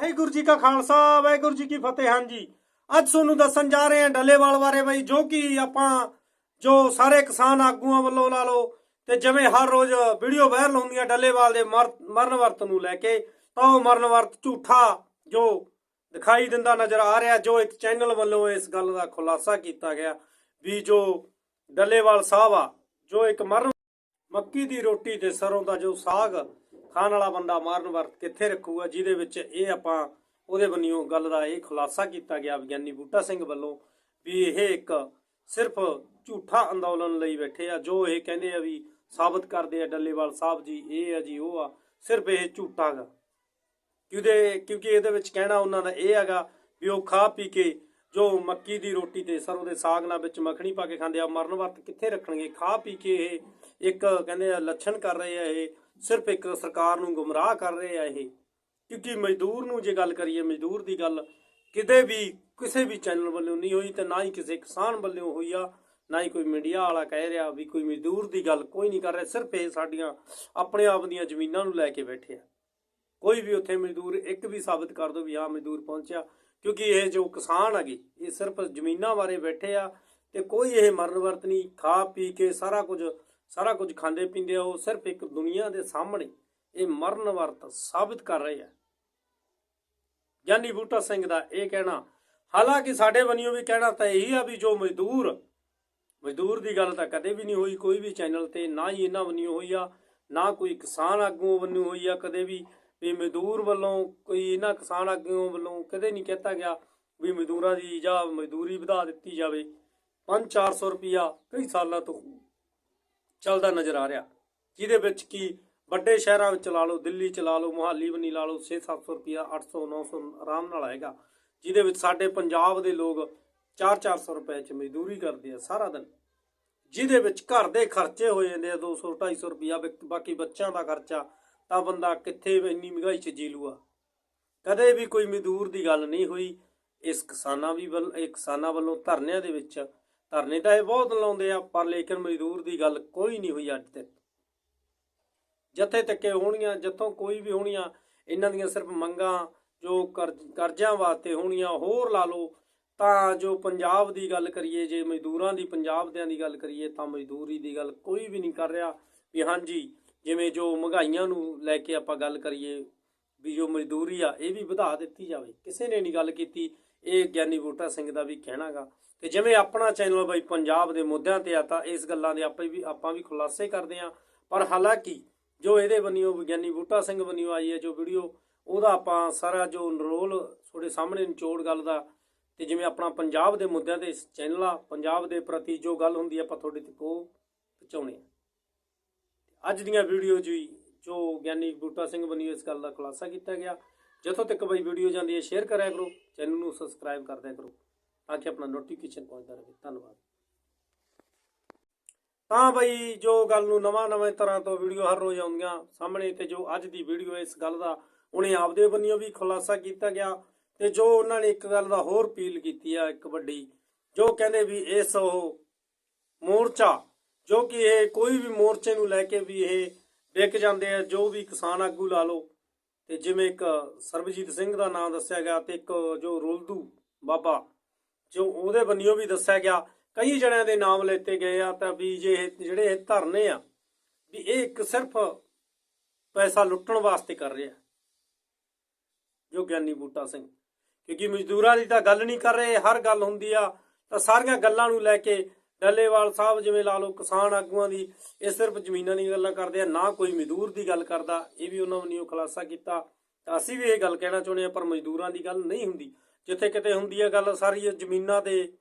ਵਾਹਿਗੁਰੂ ਜੀ ਕਾ ਖਾਲਸਾ, ਵਾਹਿਗੁਰੂ ਜੀ ਕੀ ਫਤਿਹ, ਹਾਂਜੀ। ਅੱਜ ਤੁਹਾਨੂੰ ਦੱਸਣ ਜਾ ਰਹੇ ਹਾਂ ਡੱਲੇਵਾਲ ਬਾਰੇ ਬਈ, ਜੋ ਕਿ ਆਪਾਂ, ਜੋ ਸਾਰੇ ਕਿਸਾਨ ਆਗੂਆਂ ਵੱਲੋਂ ਲਾ ਲਓ, ਤੇ ਜਿਵੇਂ ਹਰ ਰੋਜ਼ ਵੀਡੀਓ ਵਾਇਰਲ ਹੁੰਦੀਆਂ ਡੱਲੇਵਾਲ ਦੇ ਮਰਨ ਵਰਤ ਨੂੰ ਲੈ ਕੇ, ਤਾਂ ਉਹ ਮਰਨ ਵਰਤ ਝੂਠਾ ਜੋ ਦਿਖਾਈ ਦਿੰਦਾ ਨਜ਼ਰ ਆ ਰਿਹਾ, ਜੋ ਇੱਕ ਚੈਨਲ ਵੱਲੋਂ ਇਸ ਗੱਲ ਦਾ ਖੁਲਾਸਾ ਕੀਤਾ ਗਿਆ ਵੀ ਜੋ ਡੱਲੇਵਾਲ ਸਾਹਿਬ ਆ, ਜੋ ਇੱਕ ਮਰਨ ਮੱਕੀ ਦੀ ਰੋਟੀ ਤੇ ਸਰੋਂ ਦਾ ਜੋ ਸਾਗ ਖਾਣ ਵਾਲਾ ਬੰਦਾ ਮਾਰਨ ਵਰਤ ਕਿੱਥੇ ਰੱਖੂਗਾ, ਜਿਹਦੇ ਵਿੱਚ ਇਹ ਆਪਾਂ ਉਹਦੇ ਬੰਨਿਓ ਗੱਲ ਦਾ ਇਹ ਖੁਲਾਸਾ ਕੀਤਾ ਗਿਆ ਵਿਗਿਆਨੀ ਬੂਟਾ ਸਿੰਘ ਵੱਲੋਂ ਵੀ ਇਹ ਇੱਕ ਸਿਰਫ ਝੂਠਾ ਅੰਦੋਲਨ ਲਈ ਬੈਠੇ ਆ, ਜੋ ਇਹ ਕਹਿੰਦੇ ਆ ਵੀ ਸਾਬਤ ਕਰਦੇ ਆ ਡੱਲੇਵਾਲ ਸਾਹਿਬ ਜੀ, ਇਹ ਆ ਜੀ, ਉਹ ਆ, ਸਿਰਫ ਇਹ ਝੂਠਾ ਗਾ। ਕਿਉਂਦੇ, ਕਿਉਂਕਿ ਇਹਦੇ ਵਿੱਚ ਕਹਿਣਾ ਉਹਨਾਂ ਦਾ ਇਹ ਹੈਗਾ ਵੀ ਉਹ ਖਾ ਪੀ ਕੇ ਜੋ ਮੱਕੀ ਦੀ ਰੋਟੀ ਤੇ ਸਰੋਂ ਦੇ ਸਾਗ ਨਾਲ ਵਿੱਚ ਮੱਖਣੀ ਪਾ ਕੇ ਖਾਂਦੇ ਆ ਮਰਨ ਵਰਤ ਕਿੱਥੇ ਰੱਖਣਗੇ? ਖਾ ਪੀ ਕੇ ਇਹ ਇੱਕ ਕਹਿੰਦੇ ਆ ਲੱਛਣ ਕਰ ਰਹੇ ਆ ਇਹ। ਸਿਰਫ ਇੱਕ ਸਰਕਾਰ ਨੂੰ ਗੁੰਮਰਾਹ ਕਰ ਰਹੇ ਆ ਇਹ। ਕਿਉਂਕਿ ਮਜ਼ਦੂਰ ਨੂੰ ਜੇ ਗੱਲ ਕਰੀਏ, ਮਜ਼ਦੂਰ ਦੀ ਗੱਲ ਕਿਤੇ ਵੀ ਕਿਸੇ ਵੀ ਚੈਨਲ ਵੱਲੋਂ ਨਹੀਂ ਹੋਈ ਤੇ ਨਾ ਹੀ ਕਿਸੇ ਕਿਸਾਨ ਵੱਲੋਂ ਹੋਈ ਆ, ਨਾ ਹੀ ਕੋਈ ਮੀਡੀਆ ਵਾਲਾ ਕਹਿ ਰਿਹਾ ਵੀ ਕੋਈ ਮਜ਼ਦੂਰ ਦੀ ਗੱਲ ਕੋਈ ਨਹੀਂ ਕਰ ਰਿਹਾ, ਸਿਰਫ ਇਹ ਸਾਡੀਆਂ ਆਪਣੇ ਆਪ ਦੀਆਂ ਜ਼ਮੀਨਾਂ ਨੂੰ ਲੈ ਕੇ ਬੈਠੇ ਆ। ਕੋਈ ਵੀ ਉੱਥੇ ਮਜ਼ਦੂਰ ਇੱਕ ਵੀ ਸਾਬਤ ਕਰ ਦੋ ਵੀ ਹਾਂ ਮਜ਼ਦੂਰ ਪਹੁੰਚਿਆ, ਕਿਉਂਕਿ ਇਹ ਜੋ ਕਿਸਾਨ ਹੈਗੇ, ਇਹ ਸਿਰਫ ਜ਼ਮੀਨਾਂ ਬਾਰੇ ਬੈਠੇ ਆ ਤੇ ਕੋਈ ਇਹ ਮਰਨ ਵਰਤ ਨਹੀਂ, ਖਾ ਪੀ ਕੇ ਸਾਰਾ ਕੁਝ ਸਾਰਾ ਕੁਝ ਖਾਂਦੇ ਪੀਂਦੇ ਉਹ ਸਿਰਫ ਇੱਕ ਦੁਨੀਆ ਦੇ ਸਾਹਮਣੇ ਇਹ ਮਰਨ ਵਰਤ ਸਾਬਿਤ ਕਰ ਰਹੇ ਹੈ ਗਿਆਨੀ ਬੂਟਾ ਸਿੰਘ ਦਾ ਇਹ ਕਹਿਣਾ, ਹਾਲਾਂਕਿ ਸਾਡੇ ਬੰਨਿਓ ਵੀ ਕਹਿਣਾ ਤਾਂ ਇਹੀ ਆ ਵੀ ਜੋ ਮਜ਼ਦੂਰ ਮਜ਼ਦੂਰ ਦੀ ਗੱਲ ਤਾਂ ਕਦੇ ਵੀ ਨਹੀਂ ਹੋਈ, ਕੋਈ ਵੀ ਚੈਨਲ ਤੇ ਨਾ ਹੀ ਇਹਨਾਂ ਬੰਨਿਓ ਹੋਈ ਆ, ਨਾ ਕੋਈ ਕਿਸਾਨ ਆਗੂਆਂ ਵੱਲੋਂ ਹੋਈ ਆ, ਕਦੇ ਵੀ ਵੀ ਮਜ਼ਦੂਰ ਵੱਲੋਂ ਕੋਈ ਇਹਨਾਂ ਕਿਸਾਨ ਆਗੂਆਂ ਵੱਲੋਂ ਕਦੇ ਨਹੀਂ ਕਹਿਤਾ ਗਿਆ ਵੀ ਮਜ਼ਦੂਰਾਂ ਦੀ ਜਾਂ ਮਜ਼ਦੂਰੀ ਵਧਾ ਦਿੱਤੀ ਜਾਵੇ। 5-400 ਰੁਪਿਆ ਕਈ ਸਾਲਾਂ ਤੋਂ ਚੱਲਦਾ ਨਜ਼ਰ ਆ ਰਿਹਾ। ਜਿਹਦੇ ਵਿੱਚ ਕੀ ਵੱਡੇ ਸ਼ਹਿਰਾਂ ਵਿੱਚ ਲਾ ਲਓ, ਦਿੱਲੀ ਚ ਲਾ ਲਓ, ਮੁਹਾਲੀ ਬਣੀ ਲਾ ਲਓ 6-700 ਰੁਪਿਆ 800-900 ਆਰਾਮ ਨਾਲ ਆਏਗਾ। ਜਿਹਦੇ ਵਿੱਚ ਸਾਡੇ ਪੰਜਾਬ ਦੇ ਲੋਕ 4-400 ਰੁਪਏ ਚ ਮਜ਼ਦੂਰੀ ਕਰਦੇ ਆ ਸਾਰਾ ਦਿਨ। ਜਿਹਦੇ ਵਿੱਚ ਘਰ ਦੇ ਖਰਚੇ ਹੋ ਜਾਂਦੇ ਆ 200 250 ਰੁਪਿਆ ਬਾਕੀ ਬੱਚਿਆਂ ਦਾ ਖਰਚਾ, ਤਾਂ ਬੰਦਾ ਕਿੱਥੇ ਇੰਨੀ ਮਹਿੰਗਾਈ ਚ ਜੀ ਲੂਗਾ। ਕਦੇ ਵੀ ਕੋਈ ਮਜ਼ਦੂਰ ਦੀ ਗੱਲ ਨਹੀਂ ਹੋਈ। ਇਸ ਕਿਸਾਨਾਂ ਵੀ ਵੱਲ, ਇਹ ਕਿਸਾਨਾਂ ਵੱਲੋਂ ਧਰਨਿਆਂ ਦੇ ਵਿੱਚ ਧਰਨੇ ਤਾਂ ਇਹ ਬਹੁਤ ਲਾਉਂਦੇ ਆ, ਪਰ ਲੇਕਿਨ ਮਜ਼ਦੂਰ ਦੀ ਗੱਲ ਕੋਈ ਨਹੀਂ ਹੋਈ ਅੱਜ ਤੱਕ। ਜਿੱਥੇ ਤੱਕੇ ਇਹ ਹੋਣੀਆਂ, ਜਿੱਥੋਂ ਕੋਈ ਵੀ ਹੋਣੀਆਂ, ਇਹਨਾਂ ਦੀਆਂ ਸਿਰਫ ਮੰਗਾਂ, ਜੋ ਕਰਜ਼ਿਆਂ ਵਾਸਤੇ ਹੋਣੀਆਂ, ਹੋਰ ਲਾ ਲਓ, ਤਾਂ ਜੋ ਪੰਜਾਬ ਦੀ ਗੱਲ ਕਰੀਏ, ਜੇ ਮਜ਼ਦੂਰਾਂ ਦੀ ਪੰਜਾਬ ਦਿਆਂ ਦੀ ਗੱਲ ਕਰੀਏ, ਤਾਂ ਮਜ਼ਦੂਰੀ ਦੀ ਗੱਲ ਕੋਈ ਵੀ ਨਹੀਂ ਕਰ ਰਿਹਾ। ਵੀ ਹਾਂਜੀ, ਜਿਵੇਂ ਜੋ ਮਹਿੰਗਾਈਆਂ ਨੂੰ ਲੈ ਕੇ ਆਪਾਂ ਗੱਲ ਕਰੀਏ, ਵੀ ਜੋ ਮਜ਼ਦੂਰੀ ਆ, ਇਹ ਵੀ ਵਧਾ ਦਿੱਤੀ ਜਾਵੇ। ਕਿਸੇ ਨੇ ਨਹੀਂ ਗੱਲ ਕੀਤੀ, ਇਹ ਗਿਆਨੀ ਬੂਟਾ ਸਿੰਘ ਦਾ ਵੀ ਕਹਿਣਾਗਾ। ਤੇ ਜਿਵੇਂ ਆਪਣਾ ਚੈਨਲ ਬਈ ਪੰਜਾਬ ਦੇ ਮੁੱਦਿਆਂ ਤੇ ਆ, ਤਾਂ ਇਸ ਗੱਲਾਂ ਦੇ ਆਪਾਂ ਵੀ ਆਪਾਂ ਵੀ ਖੁਲਾਸੇ ਕਰਦੇ ਆ ਪਰ ਹਾਲਾਂਕਿ ਜੋ ਇਹਦੇ ਬੰਨਿਓ ਵਿਗਿਆਨੀ ਬੂਟਾ ਸਿੰਘ ਬੰਨਿਓ ਆਈ ਹੈ, ਜੋ ਵੀਡੀਓ, ਉਹਦਾ ਆਪਾਂ ਸਾਰਾ ਜੋ ਨਰੋਲ ਤੁਹਾਡੇ ਸਾਹਮਣੇ ਨਿਚੋੜ ਗੱਲ ਦਾ, ਤੇ ਜਿਵੇਂ ਆਪਣਾ ਪੰਜਾਬ ਦੇ ਮੁੱਦਿਆਂ ਤੇ ਚੈਨਲ ਆ, ਪੰਜਾਬ ਦੇ ਪ੍ਰਤੀ ਜੋ ਗੱਲ ਹੁੰਦੀ ਆਪਾਂ ਤੁਹਾਡੇ ਤੱਕ ਉਹ ਪਹੁੰਚਾਉਣੇ ਆ। ਅੱਜ ਦੀਆਂ ਵੀਡੀਓ ਜੀ, ਜੋ ਗਿਆਨੀ ਬੂਟਾ ਸਿੰਘ ਬੰਨਿਓ ਇਸ ਗੱਲ ਦਾ ਖੁਲਾਸਾ ਕੀਤਾ ਗਿਆ। ਜਿੱਥੋਂ ਤੱਕ ਬਈ ਵੀਡੀਓ ਜਾਂਦੀ ਹੈ, ਸ਼ੇਅਰ ਕਰਿਆ ਕਰੋ, ਚੈਨਲ ਨੂੰ ਸਬਸਕ੍ਰਾਈਬ ਕਰਦਿਆ ਕਰੋ। ਤਾਂ ਕਿ ਆਪਣਾ ਨੋਟੀਫਿਕੇਸ਼ਨ ਪਹੁੰਚਦਾ ਰਹੇ ਧੰਨਵਾਦ। ਤਾਂ ਬਈ ਜੋ ਗੱਲ ਨੂੰ ਨਵਾਂ ਨਵੇਂ ਤਰ੍ਹਾਂ ਤੋਂ ਵੀਡੀਓ ਹਰ ਰੋਜ਼ ਆਉਂਦੀਆਂ, ਸਾਹਮਣੇ ਤੇ ਜੋ ਅੱਜ ਦੀ ਵੀਡੀਓ ਇਸ ਗੱਲ ਦਾ ਉਹਨੇ ਆਪਦੇ ਬੰਨਿਓ ਵੀ ਖੁਲਾਸਾ ਕੀਤਾ ਗਿਆ ਤੇ ਜੋ ਉਹਨਾਂ ਨੇ ਇੱਕ ਗੱਲ ਦਾ ਹੋਰ ਅਪੀਲ ਕੀਤੀ ਆ, ਇੱਕ ਵੱਡੀ, ਜੋ ਕਹਿੰਦੇ ਵੀ ਇਸ ਉਹ ਮੋਰਚਾ, ਜੋ ਕਿ ਇਹ ਕੋਈ ਵੀ ਮੋਰਚੇ ਨੂੰ ਲੈ ਕੇ ਵੀ ਇਹ ਵਿਕ ਜਾਂਦੇ ਆ, ਜੋ ਵੀ ਕਿਸਾਨ ਆਗੂ ਲਾ ਲਓ, ਤੇ ਜਿਵੇਂ ਇੱਕ ਸਰਬਜੀਤ ਸਿੰਘ ਦਾ ਨਾਮ ਦੱਸਿਆ ਗਿਆ ਤੇ ਇੱਕ ਜੋ ਰੋਲਦੂ ਬਾਬਾ ਜੋ ਉਹਦੇ ਬੰਨਿਓ ਵੀ ਦੱਸਿਆ ਗਿਆ, ਕਈ ਜਣਿਆਂ ਦੇ ਨਾਮ ਲੈਤੇ ਗਏ ਆ, ਤਾਂ ਵੀ ਜੇ ਜਿਹੜੇ ਇਹ ਧਰਨੇ ਆ, ਵੀ ਇਹ ਇੱਕ ਸਿਰਫ ਪੈਸਾ ਲੁੱਟਣ ਵਾਸਤੇ ਕਰ ਰਿਹਾ। ਜੋ ਗਿਆਨੀ ਬੂਟਾ ਸਿੰਘ, ਕਿਉਂਕਿ ਮਜ਼ਦੂਰਾਂ ਦੀ ਤਾਂ ਗੱਲ ਨਹੀਂ ਕਰ ਰਹੇ, ਹਰ ਗੱਲ ਹੁੰਦੀ ਆ, ਤਾਂ ਸਾਰੀਆਂ ਗੱਲਾਂ ਨੂੰ ਲੈ ਕੇ ਡੱਲੇਵਾਲ ਸਾਹਿਬ ਜਿਵੇਂ ਲਾ ਲਓ ਕਿਸਾਨ ਆਗੂਆਂ ਦੀ, ਇਹ ਸਿਰਫ ਜ਼ਮੀਨਾਂ ਦੀ ਗੱਲਾਂ ਕਰਦੇ ਆ, ਨਾ ਕੋਈ ਮਜ਼ਦੂਰ ਦੀ ਗੱਲ ਕਰਦਾ, ਇਹ ਵੀ ਉਹਨਾਂ ਵੱਲੋਂ ਖੁਲਾਸਾ ਕੀਤਾ। ਤਾਂ ਅਸੀਂ ਵੀ ਇਹ ਗੱਲ ਕਹਿਣਾ ਚਾਹੁੰਦੇ ਆ, ਪਰ ਮਜ਼ਦੂਰਾਂ ਦੀ ਗੱਲ ਨਹੀਂ ਹੁੰਦੀ। ਜਿੱਥੇ ਕਿਤੇ ਹੁੰਦੀ ਹੈ ਗੱਲ ਸਾਰੀ ਜ਼ਮੀਨਾਂ ਤੇ,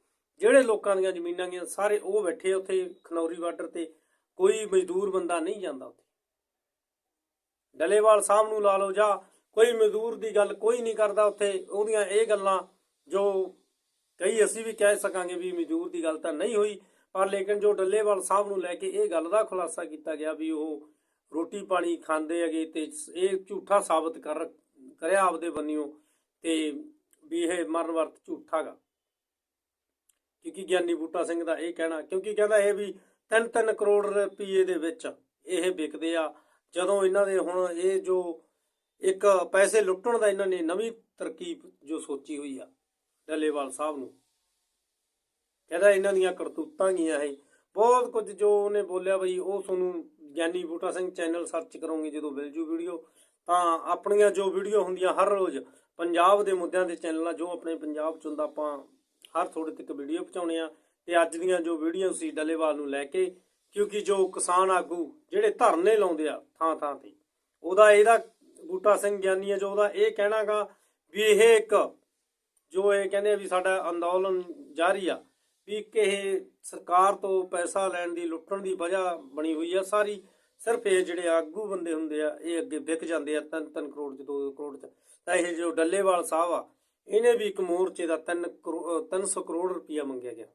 ਜਿਹੜੇ ਲੋਕਾਂ ਦੀਆਂ ਜ਼ਮੀਨਾਂ ਗਈਆਂ, ਸਾਰੇ ਉਹ ਬੈਠੇ ਉੱਥੇ ਖਨੌਰੀ ਬਾਰਡਰ ਤੇ, ਕੋਈ ਮਜ਼ਦੂਰ ਬੰਦਾ ਨਹੀਂ ਜਾਂਦਾ ਉੱਥੇ। ਡੱਲੇਵਾਲ ਸਾਹਿਬ ਨੂੰ ਲਾ ਲਓ ਜਾਂ ਕੋਈ ਮਜ਼ਦੂਰ ਦੀ ਗੱਲ ਕੋਈ ਨਹੀਂ ਕਰਦਾ ਉੱਥੇ, ਉਹਦੀਆਂ ਇਹ ਗੱਲਾਂ ਜੋ ਕਈ ਅਸੀਂ ਵੀ ਕਹਿ ਸਕਾਂਗੇ ਵੀ ਮਜ਼ਦੂਰ ਦੀ ਗੱਲ ਤਾਂ ਨਹੀਂ ਹੋਈ, ਪਰ ਲੇਕਿਨ ਜੋ ਡੱਲੇਵਾਲ ਸਾਹਿਬ ਨੂੰ ਲੈ ਕੇ ਇਹ ਗੱਲ ਦਾ ਖੁਲਾਸਾ ਕੀਤਾ ਗਿਆ ਵੀ ਉਹ ਰੋਟੀ ਪਾਣੀ ਖਾਂਦੇ ਹੈਗੇ ਤੇ ਇਹ ਝੂਠਾ ਸਾਬਤ ਕਰ, ਕਰਿਆ ਆਪਦੇ ਬੰਨਿਓ ਤੇ ਵੀ ਇਹ ਮਰਨ ਵਰਤ ਝੂਠਾਗਾ ਕਿਉਂਕਿ ਗਿਆਨੀ ਬੂਟਾ ਸਿੰਘ ਦਾ ਇਹ ਕਹਿਣਾ, ਕਿਉਂਕਿ ਕਹਿੰਦਾ ਇਹ ਵੀ 3-3 ਕਰੋੜ ਰੁਪਏ ਦੇ ਵਿੱਚ ਇਹ ਵਿਕਦੇ ਆ। ਜਦੋਂ ਇਹਨਾਂ ਦੇ ਹੁਣ ਇਹ ਜੋ ਇੱਕ ਪੈਸੇ ਲੁੱਟਣ ਦਾ ਇਹਨਾਂ ਨੇ ਨਵੀਂ ਤਰਕੀਬ ਜੋ ਸੋਚੀ ਹੋਈ ਆ, ਡੱਲੇਵਾਲ ਸਾਹਿਬ ਨੂੰ। ਕਹਿੰਦਾ ਇਹਨਾਂ ਦੀਆਂ ਕਰਤੂਤਾਂ ਗੀਆਂ ਇਹ ਬਹੁਤ ਕੁਝ ਜੋ ਉਹਨੇ ਬੋਲਿਆ ਬਈ, ਉਹ ਤੁਹਾਨੂੰ ਗਿਆਨੀ ਬੂਟਾ ਸਿੰਘ ਚੈਨਲ ਸਰਚ ਕਰੋਗੇ ਜਦੋਂ ਮਿਲ ਜੂ ਵੀਡੀਓ। ਤਾਂ ਆਪਣੀਆਂ ਜੋ ਵੀਡੀਓ ਹੁੰਦੀਆਂ ਹਰ ਰੋਜ਼ ਪੰਜਾਬ ਦੇ ਮੁੱਦਿਆਂ ਦੇ ਚੈਨਲਾਂ ਜੋ ਆਪਣੇ ਪੰਜਾਬ ਚ ਹੁੰਦਾ, ਆਪਾਂ ਹਰ ਥੋੜੇ ਤੱਕ ਵੀਡੀਓ ਪਹੁੰਚਾਉਣੇ ਆ। ਤੇ ਅੱਜ ਦੀਆਂ ਜੋ ਵੀਡੀਓ ਸੀ, ਡੱਲੇਵਾਲ ਨੂੰ ਲੈ ਕੇ, ਕਿਉਂਕਿ ਜੋ ਕਿਸਾਨ ਆਗੂ, ਜਿਹੜੇ ਧਰਨੇ ਲਾਉਂਦੇ ਆ ਥਾਂ ਥਾਂ ਤੇ, ਉਹਦਾ ਇਹਦਾ ਬੂਟਾ ਸਿੰਘ ਗਿਆਨੀ ਹੈ ਜੋ ਉਹਦਾ ਇਹ ਕਹਿਣਾਗਾ ਵੀ ਇਹ ਇੱਕ ਜੋ ਇਹ ਕਹਿੰਦੇ ਆ ਵੀ ਸਾਡਾ ਅੰਦੋਲਨ ਜਾਰੀ ਆ, ਵੀ ਕਿ ਇਹ ਸਰਕਾਰ ਤੋਂ ਪੈਸਾ ਲੈਣ ਦੀ, ਲੁੱਟਣ ਦੀ ਵਜ੍ਹਾ ਬਣੀ ਹੋਈ ਆ ਸਾਰੀ। ਸਿਰਫ ਇਹ ਜਿਹੜੇ ਆਗੂ ਬੰਦੇ ਹੁੰਦੇ ਆ, ਇਹ ਅੱਗੇ ਵਿਕ ਜਾਂਦੇ ਆ 3-3 ਕਰੋੜ ਚ 2 ਕਰੋੜ ਚ। ਤਾਂ ਇਹ ਜੋ ਡੱਲੇਵਾਲ ਸਾਹਿਬ ਆ, ਇਹਨੇ ਵੀ ਇੱਕ ਮੋਰਚੇ ਦਾ 3 300 ਕਰੋੜ ਰੁਪਇਆ ਮੰਗਿਆ ਗਿਆ।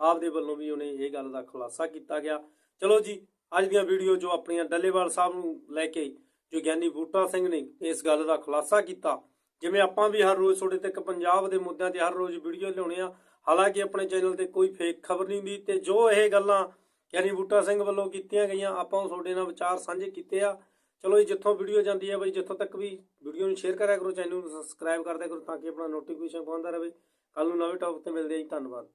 ਆਪਦੇ ਵੱਲੋਂ ਵੀ ਉਹਨੇ ਇਹ ਗੱਲ ਦਾ ਖੁਲਾਸਾ ਕੀਤਾ ਗਿਆ। ਚਲੋ ਜੀ, ਅੱਜ ਦੀਆਂ ਵੀਡੀਓ ਜੋ ਆਪਣੀਆਂ ਡੱਲੇਵਾਲ ਸਾਹਿਬ ਨੂੰ ਲੈ ਕੇ, ਜੋ ਗਿਆਨੀ ਬੂਟਾ ਸਿੰਘ ਨੇ ਇਸ ਗੱਲ ਦਾ ਖੁਲਾਸਾ ਕੀਤਾ, ਜਿਵੇਂ ਆਪਾਂ ਵੀ ਹਰ ਰੋਜ਼ ਤੁਹਾਡੇ ਤੱਕ ਪੰਜਾਬ ਦੇ ਮੁੱਦਿਆਂ ਤੇ ਹਰ ਰੋਜ਼ ਵੀਡੀਓ ਲਿਆਉਣੇ ਆ, ਹਾਲਾਂਕਿ ਆਪਣੇ ਚੈਨਲ ਤੇ ਕੋਈ ਫੇਕ ਖਬਰ ਨਹੀਂ ਹੁੰਦੀ ਤੇ ਜੋ ਇਹ ਗੱਲਾਂ ਗਿਆਨੀ ਬੂਟਾ ਸਿੰਘ ਵੱਲੋਂ ਕੀਤੀਆਂ ਗਈਆਂ, ਆਪਾਂ ਉਹ ਤੁਹਾਡੇ ਨਾਲ ਵਿਚਾਰ ਸਾਂਝੇ ਕੀਤੇ ਆ। ਚਲੋ ਜੀ, ਜਿੱਥੋਂ ਵੀਡੀਓ ਜਾਂਦੀ ਹੈ ਬਈ, ਜਿੱਥੋਂ ਤੱਕ ਵੀ ਵੀਡੀਓ ਨੂੰ ਸ਼ੇਅਰ ਕਰਿਆ ਕਰੋ ਚੈਨਲ ਨੂੰ ਸਬਸਕ੍ਰਾਈਬ ਕਰਦਿਆ ਕਰੋ ਤਾਂ ਕਿ ਆਪਣਾ ਨੋਟੀਫਿਕੇਸ਼ਨ ਪਹੁੰਚਦਾ ਰਹੇ। ਕੱਲ ਨੂੰ ਨਵੇਂ ਟੌਪਿਕ ਤੇ ਮਿਲਦੇ ਹਾਂ ਜੀ, ਧੰਨਵਾਦ।